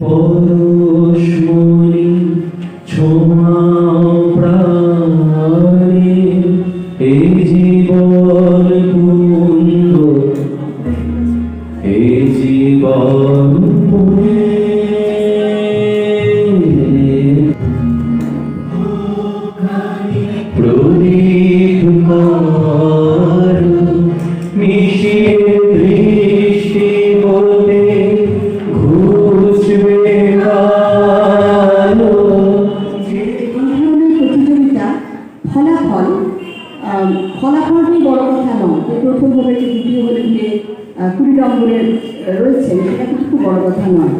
পরশমণি ছোঁয়া প্রাণে এই জীবন ফলাফল ফলাফলটাই বড় কথা নয়। যে প্রথম হলে যে দ্বিতীয় হলে যে কুড়ি নম্বরের আহ, রয়েছে সেটা কিন্তু খুব বড় কথা নয়।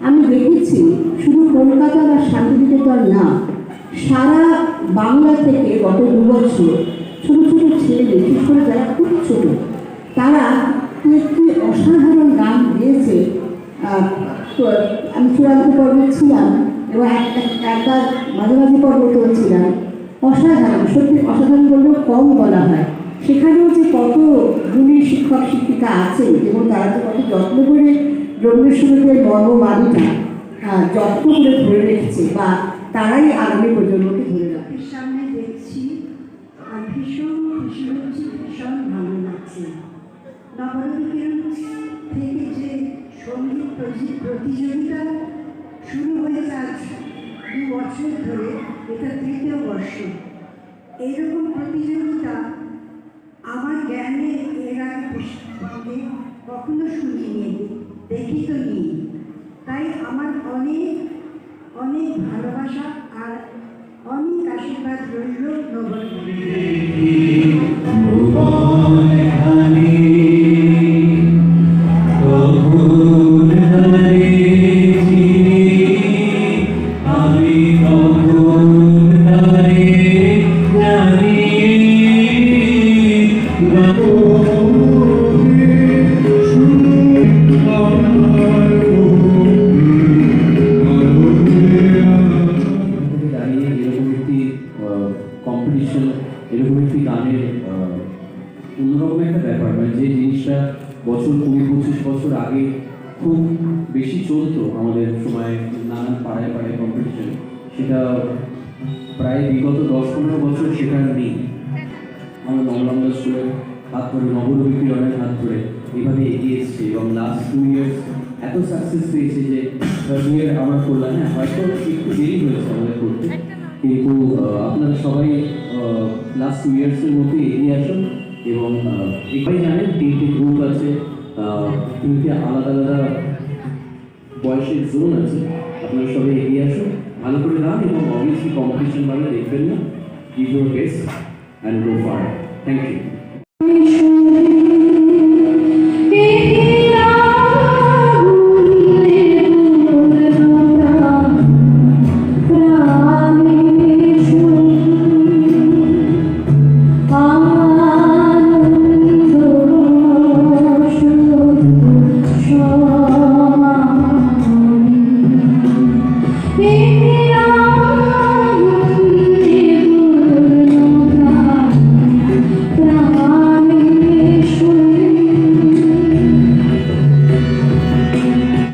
আমি দেখেছি শুধু কলকাতা বা শান্তিনিকেতন না সারা বাংলা থেকে গত দু বছর ছোটো ছোটো ছেলে বিশেষ করে যারা খুব ছোট তারা একটি অসাধারণ গান তো আমি চূড়ান্ত পর্বে ছিলাম এবং একটা এক- একবার মাঝামাঝি পর্বতেও ছিলাম। অসাধারণ সত্যি অসাধারণ বললেও কম বলা হয়। সেখানেও যে কত গুণী শিক্ষক শিক্ষিকা আছেন এবং তারা যে কত যত্ন করে রবীন্দ্রসঙ্গীতের মর্মবাণীটা আহ, যত্ন করে ধরে রেখেছে বা তারাই আগামী প্রজন্মকে ধরে চোখের সামনে দেখছি ভীষণ খুশি হচ্ছি ভীষণ ভালো লাগছে। নবরূপের থেকে যে সংগীত প্রতিযোগিতা শুরু হয়েছে আজ দু বছর ধরে এটা তৃতীয় বর্ষ। এইরকম প্রতিযোগিতা আমার জ্ঞানে এর আগে কখনো শুনিনি দেখি তো নি। তাই আমার অনেক অনেক ভালোবাসা আর অনেক আশীর্বাদ রইল নবরূপে কম্পিটিশন এরকম একটি গানের অন্যরকম একটা ব্যাপার মানে যে জিনিসটা বছর কুড়ি পঁচিশ বছর আগে খুব বেশি চলতো আমাদের সময় নানান পাড়ায় পাড়ায় কম্পিটিশন সেটা প্রায় বিগত দশ পনেরো বছর সেটা নেই আমরা নবলন্দা স্কুলের হাত ধরে নবরবী অনেক হাত ধরে এইভাবে এগিয়ে এসছে এবং লাস্ট টু ইয়ার্স এত সাকসেস পেয়েছে যে থার্ড ইয়ার আমার করলাম হ্যাঁ হয়তো একটু দেরি হয়েছে আমাদের করতে। কিন্তু আপনারা সবাই লাস্ট টু ইয়ার্সের মধ্যে এগিয়ে আসুন এবং এটাই জানেন তিনটে গ্রুপ আছে তিনটে আলাদা আলাদা বয়সের জোন আছে। আপনারা সবাই এগিয়ে আসুন। ভালো করে গান এবং অবভিয়াসলি কম্পিটিশন ভালো দেখবেন না। Give your best and go far thank you